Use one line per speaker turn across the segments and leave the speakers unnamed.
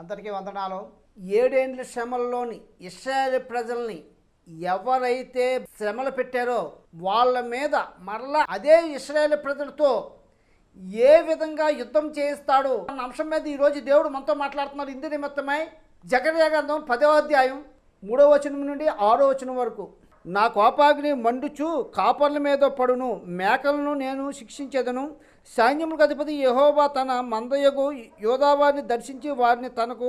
అందరికీ వందనాలు. ఏడేండ్ల శ్రమల్లోని ఇస్రాయల్ ప్రజల్ని ఎవరైతే శ్రమలు పెట్టారో వాళ్ళ మీద మరలా అదే ఇస్రాయల్ ప్రజలతో ఏ విధంగా యుద్ధం చేయిస్తాడు అన్న అంశం మీద ఈరోజు దేవుడు మనతో మాట్లాడుతున్నారు. ఇందు నిమిత్తమై జగన్య గ్రంథం పదవ అధ్యాయం మూడో వచనం నుండి ఆరో వచనం వరకు. నా కోపాగ్ని మండుచు కాపర్ల మీద పడును మేకలను నేను శిక్షించేదను. సైన్యములకు అధిపతి యహోబా తన మందయగు యోధావారిని దర్శించి వారిని తనకు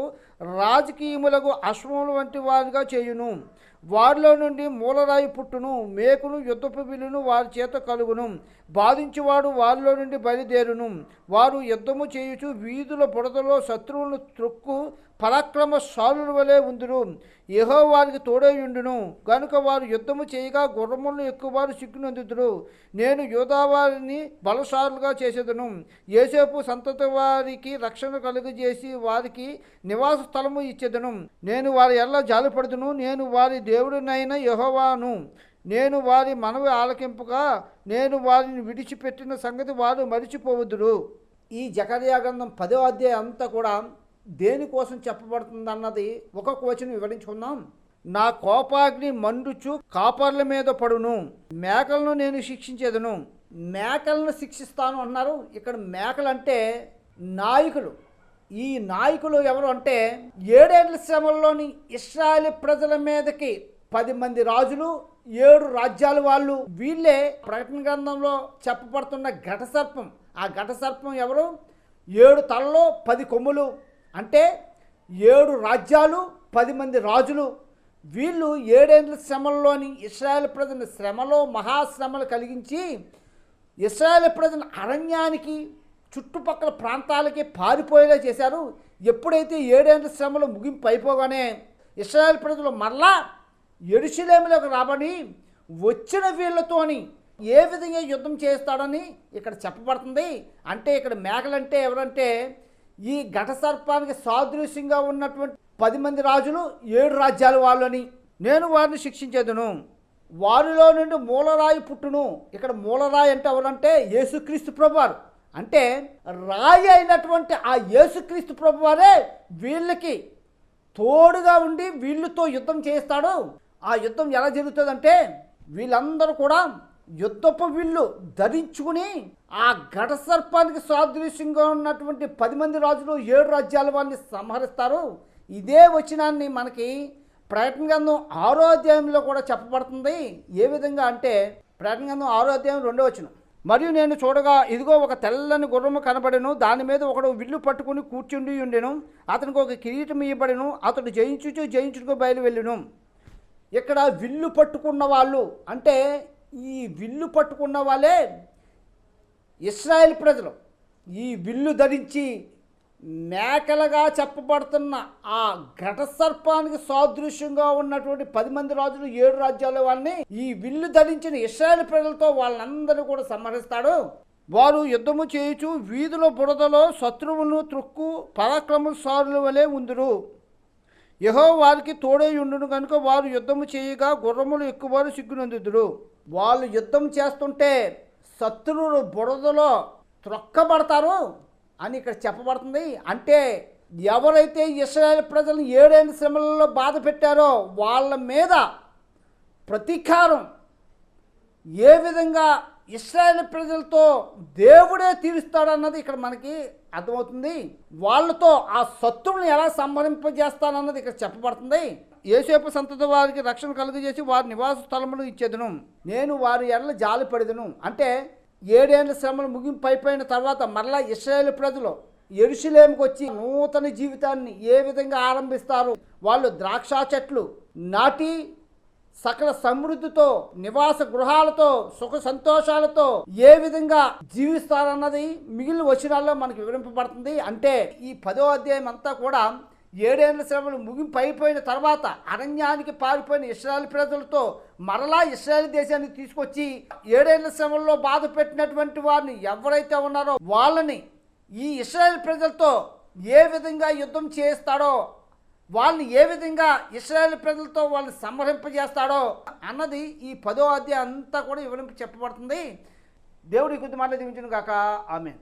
రాజకీయములకు అశ్వముల వంటి వారిగా చేయును. వారిలో నుండి మూలరాయి పుట్టును మేకును యుద్ధపు బిల్లును వారి చేత కలుగును. బాధించువాడు వారిలో నుండి బయలుదేరును. వారు యుద్ధము చేయుచు వీధుల బుడదలో శత్రువులను త్రొక్కు పరాక్రమ సాలుల వలె ఉందురు. ఏహో వారికి తోడైయుండును గనుక వారు యుద్ధము చేయగా గుర్రములను ఎక్కువవారు సిగ్గునందుతురు నేను యోధావారిని బలసారులుగా చేసేదను. ఏసేపు సంతతి వారికి రక్షణ కలుగజేసి వారికి నివాస స్థలము ఇచ్చేదను. నేను వారి ఎలా జాలిపడుదును. నేను వారి దేవుడినైన యహోవాను. నేను వారి మనవి ఆలకింపుగా నేను వారిని విడిచిపెట్టిన సంగతి వారు మరిచిపోవద్దురు ఈ జకర్యా గ్రంథం పదో అధ్యాయం అంతా కూడా దేనికోసం చెప్పబడుతుందన్నది ఒక ఒక్కొక్క వచనం వివరించుకుందాం. నా కోపాగ్ని మండుచు కాపర్ల మీద పడును. మేకలను నేను శిక్షించేదను. మేకలను శిక్షిస్తాను అన్నారు ఇక్కడ మేకలంటే నాయకులు. ఈ నాయకులు ఎవరు అంటే ఏడేళ్ళ శ్రమంలోని ఇస్రాయల్ ప్రజల మీదకి పది మంది రాజులు ఏడు రాజ్యాల వాళ్ళు. వీళ్ళే ప్రకటన గ్రంథంలో చెప్పబడుతున్న ఘట సర్పం. ఆ ఘట సర్పం ఎవరు? ఏడు తలలో పది కొమ్ములు. అంటే ఏడు రాజ్యాలు పది మంది రాజులు. వీళ్ళు ఏడేళ్ళ శ్రమల్లోని ఇస్రాయేల్ ప్రజల శ్రమలో మహాశ్రమలు కలిగించి ఇస్రాయేల్ ప్రజల అరణ్యానికి చుట్టుపక్కల ప్రాంతాలకి పారిపోయేలా చేశారు. ఎప్పుడైతే ఏడేళ్ళ శ్రమలు ముగింపు అయిపోగానే ఇస్రాయల్ ప్రజలు మరలా ఎరుశలేములకు రాబడి వచ్చిన వీళ్ళతోని ఏ విధంగా యుద్ధం చేస్తాడని ఇక్కడ చెప్పబడుతుంది. అంటే ఇక్కడ మేకలంటే ఎవరంటే ఈ ఘట సర్పానికి సాదృశ్యంగా ఉన్నటువంటి పది మంది రాజులు ఏడు రాజ్యాల వాళ్ళని. నేను వారిని శిక్షించేదను. వారిలో నుండి మూలరాయి పుట్టును. ఇక్కడ మూలరాయి అంటే ఎవరంటే యేసుక్రీస్తు ప్రభువారు. అంటే రాయి అయినటువంటి ఆ యేసుక్రీస్తు ప్రభువారే వీళ్ళకి తోడుగా ఉండి వీళ్ళతో యుద్ధం చేస్తాడు. ఆ యుద్ధం ఎలా జరుగుతుందంటే వీళ్ళందరూ కూడా యుద్ధపు వీళ్ళు ధరించుకుని ఆ ఘట సర్పానికి సాదృశ్యంగా ఉన్నటువంటి పది మంది రాజులు ఏడు రాజ్యాల వాళ్ళని సంహరిస్తారు. ఇదే వచనాన్ని మనకి ప్రకటన గ్రంథం ఆరో అధ్యాయంలో కూడా చెప్పబడుతుంది. ఏ విధంగా అంటే ప్రకటన గ్రంథం ఆరో అధ్యాయం రెండో వచనం. మరియు నేను చూడగా ఇదిగో ఒక తెల్లని గుర్రము కనబడెను దాని మీద ఒకడు విల్లు పట్టుకుని కూర్చుండి ఉండెను. అతనికి ఒక కిరీటం ఇవ్వబడెను అతడు జయించుచు జయించుకు బయలు వెళ్ళును ఇక్కడ విల్లు పట్టుకున్న వాళ్ళు అంటే ఈ విల్లు పట్టుకున్న వాళ్ళే ఇస్రాయేల్ ప్రజలు. ఈ విల్లు ధరించి మేకలుగా చెప్పబడుతున్న ఆ ఘట సర్పానికి సాదృశ్యంగా ఉన్నటువంటి పది మంది రాజులు ఏడు రాజ్యాల వాళ్ళని ఈ విల్లు ధరించిన ఇస్రాయల్ ప్రజలతో వాళ్ళందరూ కూడా సంహరిస్తాడు. వారు యుద్ధము చేయుచు వీధుల బురదలో శత్రువులను త్రుక్కు పరాక్రమ సారుల వలె ఉందురు. యహో వారికి తోడై ఉండును కనుక వారు యుద్ధము చేయగా గుర్రములు ఎక్కువ సిగ్గునందుదురు. వాళ్ళు యుద్ధం చేస్తుంటే శత్రువులు బురదలో త్రొక్కబడతారు. అని ఇక్కడ చెప్పబడుతుంది. అంటే ఎవరైతే ఇస్రాయేల్ ప్రజలను ఏడేళ్ళ శ్రమలలో బాధ పెట్టారో వాళ్ళ మీద ప్రతీకారం ఏ విధంగా ఇస్రాయేల్ ప్రజలతో దేవుడే తీరుస్తాడన్నది ఇక్కడ మనకి అర్థమవుతుంది. వాళ్ళతో ఆ శత్రువుని ఎలా సంహరింపజేస్తానన్నది ఇక్కడ చెప్పబడుతుంది. ఏసేపు సంతతి వారికి రక్షణ కలుగజేసి వారి నివాస స్థలములు ఇచ్చేదను. నేను వారి ఎడల జాలి పడేదను. అంటే ఏడేళ్ళ శ్రమలు ముగింపు అయిపోయిన తర్వాత మరలా ఇస్రాయేల్ ప్రజలు ఎరుషులేముకు వచ్చి నూతన జీవితాన్ని ఏ విధంగా ఆరంభిస్తారు? వాళ్ళు ద్రాక్ష చెట్లు నాటి సకల సమృద్ధితో నివాస గృహాలతో సుఖ సంతోషాలతో ఏ విధంగా జీవిస్తారన్నది మిగిలిన వచనాల్లో మనకు వివరింపబడుతుంది. అంటే ఈ పదో అధ్యాయం అంతా కూడా ఏడేళ్ళ శ్రమలు ముగింపైపోయిన తర్వాత అరణ్యానికి పారిపోయిన ఇస్రాయల్ ప్రజలతో మరలా ఇస్రాయల్ దేశానికి తీసుకొచ్చి ఏడేళ్ళ శ్రమల్లో బాధ పెట్టినటువంటి వారిని ఎవరైతే ఉన్నారో వాళ్ళని ఈ ఇస్రాయల్ ప్రజలతో ఏ విధంగా యుద్ధం చేస్తాడో వాళ్ళని ఏ విధంగా ఇస్రాయల్ ప్రజలతో వాళ్ళని సంహరింపజేస్తాడో అన్నది ఈ పదో అధ్యాయం అంతా కూడా వివరింపు చెప్పబడుతుంది. దేవుడి కొద్ది మాటలు దీవించును కాక ఆమె